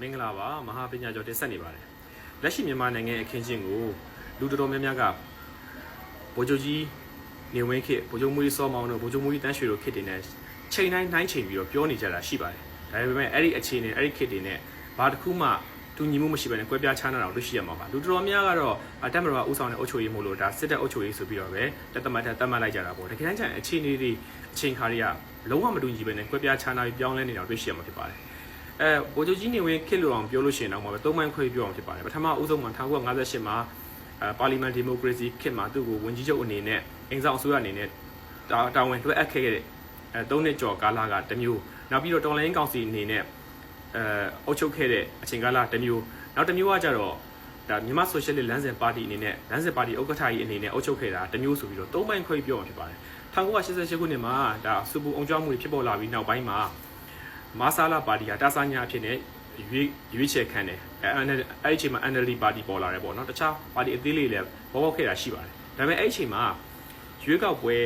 မင်္ဂလာပါမဟာပညာကျော်တင်ဆက်နေပါတယ်လက်ရှိမြန်မာနိုင်ငံအခင်းချင်းကိုလူတော်တော်များများကဗိုလ်ချုပ်ကြီးနေဝင်းခေတ်ဗိုလ်ချုပ်မူကြီးစောမောင်တို့ဗိုလ်ချုပ်မူကြီးတန်းရွှေတို့ခေတ်တွေနဲ့ချိန်တိုင်းတိုင်းချိန်ပြီးတော့ပြောနေကြတာရှိပါတယ်ဒါပေမဲ့အဲ့ဒီအခြေအနေအဲ့ဒီခေတ်တွေနဲ့ဘာတစ်ခုမှတူညီမှုမရှိဘဲနဲ့ကွဲပြားခြားနာတာကိုတွေ့ရှိရမှာပါလူတော်တော်များကတော့အတက်မတော်ကဥဆောင်တဲ့အုပ်ချုပ်ရေးမို့လို့ဒါစစ်တပ်အုပ်ချုပ်ရေးဆိုပြီးတော့ပဲတက်တမတ်တက်တတ်မှတ်လိုက်ကြတာပေါ့တကယ်တမ်းကျရင်အခြေအနေတွေအချိန်ခါတွေကလုံးဝမတူညီဘဲနဲ့ကွဲပြားခြားနာပြီးပြောင်းလဲနေတာကိုတွေ့ရှိရမှာဖြစ်ပါတယ် အဲဗိုလ်ချုပ်ကြီးနေဝင်ခစ်လို့အောင်ပြောလို့ရှိရင်တော့မှာပဲသုံးပိုင်းခွဲပြောအောင်ဖြစ်ပါတယ်ပထမအဦးဆုံးမှာ1958မှာအဲပါလီမန်ဒီမိုကရေစီခေတ်မှာသူ့ကိုဝန်ကြီးချုပ်အနေနဲ့အင်ဆောင်အစိုးရအနေနဲ့တာတာဝန်လွှဲအပ်ခဲ့တဲ့အဲ၃နှစ်ကျော်ကာလကတစ်မျိုးနောက်ပြီးတော့တော်လိုင်းကောင်စီအနေနဲ့အဲအုပ်ချုပ်ခဲ့တဲ့အချိန်ကာလတစ်မျိုးနောက်တစ်မျိုးကကြတော့ဒါမြန်မာဆိုရှယ်လစ်လမ်းစဉ်ပါတီအနေနဲ့လမ်းစဉ်ပါတီဥက္ကဋ္ဌကြီးအနေနဲ့အုပ်ချုပ်ခဲ့တာတစ်မျိုးဆိုပြီးတော့သုံးပိုင်းခွဲပြောအောင်ဖြစ်ပါတယ်1988ခုနှစ်မှာဒါစူပူအောင်ကြောင်းမှုတွေဖြစ်ပေါ်လာပြီးနောက်ပိုင်းမှာ မာဆာလာပါတီဟာတာဆာညာအဖြစ်နဲ့ရွေးရွေးချယ်ခံတယ်အဲအဲ့အဲ့ဒီအချိန်မှာ NLD ပါတီပေါ်လာတယ်ပေါ့နော်တခြားပါတီအသေးလေးလည်းပေါ်ပေါက်ခဲ့တာရှိပါတယ်ဒါပေမဲ့အဲ့ဒီအချိန်မှာရွေးကောက်ပွဲ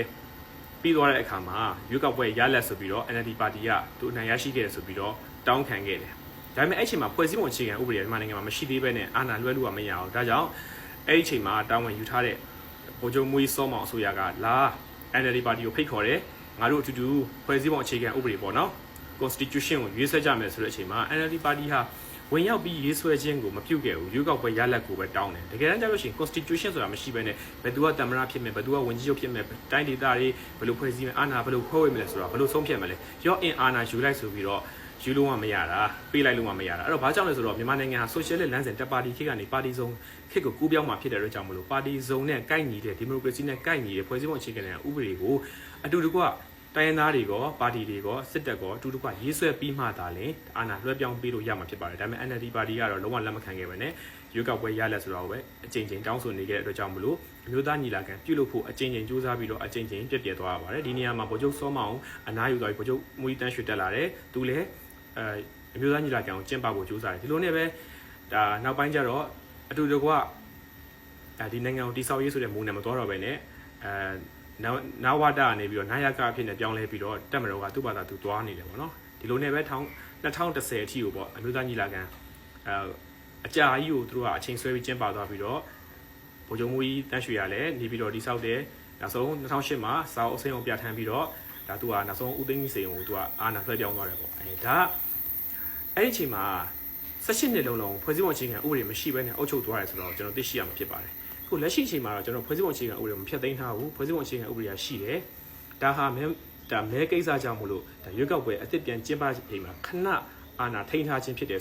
ပြီးသွားတဲ့အခါမှာရွေးကောက်ပွဲရလက်ဆိုပြီးတော့ NLD ပါတီကသူအနိုင်ရရှိခဲ့တယ်ဆိုပြီးတော့တောင်းခံခဲ့တယ်ဒါပေမဲ့အဲ့ဒီအချိန်မှာဖွဲ့စည်းပုံအခြေခံဥပဒေမြန်မာနိုင်ငံမှာမရှိသေးဘဲနဲ့အာဏာလွှဲလို့ကမရအောင်ဒါကြောင့်အဲ့ဒီအချိန်မှာတာဝန်ယူထားတဲ့ဗိုလ်ချုပ်မွေးစောမောင်အစိုးရကလာ NLD ပါတီကိုဖိတ်ခေါ်တယ်ငါတို့အတူတူဖွဲ့စည်းပုံအခြေခံဥပဒေပေါ့နော် constitution ကိုရွေးဆွဲကြမယ်ဆိုတဲ့အချိန်မှာ NLD ပါတီဟာဝင်ရောက်ပြီးရေးဆွဲခြင်းကိုမပြုတ်ခဲ့ဘူးရွေးကောက်ပွဲရလဒ်ကိုပဲတောင်းတယ်တကယ်တမ်းကျလို့ရှိရင် constitution ဆိုတာမရှိဘဲနဲ့ဘယ်သူကတမရဖြစ်မယ်ဘယ်သူကဝန်ကြီးချုပ်ဖြစ်မယ်တိုင်းဒေသတွေဘယ်လိုဖွဲ့စည်းမယ်အာဏာဘယ်လိုဖွဲ့ဝေမလဲဆိုတော့ဘယ်လိုဆုံးဖြတ်မလဲရော့အင်အာဏာယူလိုက်ဆိုပြီးတော့ယူလို့မှမရတာပေးလိုက်လို့မှမရတာအဲ့တော့ဘာကြောင့်လဲဆိုတော့မြန်မာနိုင်ငံဟာ social လမ်းစဉ်တက်ပါတီခေတ်ကနေပါတီစုံခေတ်ကိုကူးပြောင်းมาဖြစ်တဲ့အတွက်ကြောင့်မလို့ပါတီစုံနဲ့ကိုက်ညီတဲ့ဒီမိုကရေစီနဲ့ကိုက်ညီတဲ့ဖွဲ့စည်းပုံအခြေခံတဲ့ဥပဒေကိုအတူတကွ တိုင်းရင်းသားတွေကောပါတီတွေကောစစ်တပ်ကောအတူတကွရေးဆွဲပြီးမှသာလေအာဏာလွှဲပြောင်းပေးလို့ရမှာဖြစ်ပါတယ်ဒါပေမဲ့ NLD ပါတီကတော့လုံးဝလက်မခံခဲ့ပဲနဲ့ရွေးကောက်ပွဲရလက်ဆိုတော့ပဲအကြိမ်ကြိမ်တောင်းဆိုနေခဲ့တဲ့အတွက်ကြောင့်မလို့အမျိုးသားညီလာခံပြုလုပ်ဖို့အကြိမ်ကြိမ်စူးစမ်းပြီးတော့အကြိမ်ကြိမ်ပြည့်ပြည့်သွားရပါတယ်ဒီနေရာမှာဗိုလ်ချုပ်စောမောင်အနားယူသွားပြီးဗိုလ်ချုပ်မူကြီးတန်းရွှေတက်လာတယ်သူလည်းအဲအမျိုးသားညီလာခံကိုကျင်းပဖို့ကြိုးစားတယ်ဒီလိုနဲ့ပဲဒါနောက်ပိုင်းကျတော့အတူတကွအဲဒီနိုင်ငံကိုတိဆောက်ရေးဆိုတဲ့မူနဲ့မတော်တော့ပဲနဲ့အဲ နာနာဝတာကနေပြီးတော့နာယကအဖြစ်နဲ့ပြောင်းလဲပြီးတော့တက်မတော်ကသူ့ဘာသာသူသွားနေတယ်ပေါ့နော်ဒီလိုနဲ့ပဲ2010အထိကိုပေါ့အမျိုးသားညီလာခံအဲအကြာကြီးကိုသူတို့ကအချိန်ဆွဲပြီးကျင်းပသွားပြီးတော့ဗိုလ်ချုပ်မူကြီးတန်းရွှေရလည်းနေပြီးတော့တိဆောက်တယ်နောက်ဆုံး2008မှာစာအုပ်အစိမ်းအောင်ပြဋ္ဌာန်းပြီးတော့ဒါသူကနောက်ဆုံးဦးသိန်းကြီးစိန်ကိုသူကအာဏာလွှဲပြောင်းသွားတယ်ပေါ့အဲဒါအဲ့ဒီအချိန်မှာ18နှစ်လုံးလုံးဖွဲ့စည်းပုံအခြေခံဥပဒေမရှိဘဲနဲ့အုပ်ချုပ်သွားတယ်ဆိုတော့ကျွန်တော်သိရှိရမှာဖြစ်ပါတယ် ခုလက်ရှိအချိန်မှာတော့ကျွန်တော်ဖွဲ့စည်းပုံအခြေခံဥပဒေကိုမဖျက်သိမ်းထားဘူးဖွဲ့စည်းပုံအခြေခံဥပဒေကရှိတယ်ဒါဟာမဲဒါမဲကိစ္စကြောင့်မလို့ဒါရွေးကောက်ပွဲအစ်စ်ပြန်ကျင်းပချိန်မှာခဏအာဏာထိန်းထားခြင်းဖြစ်တယ်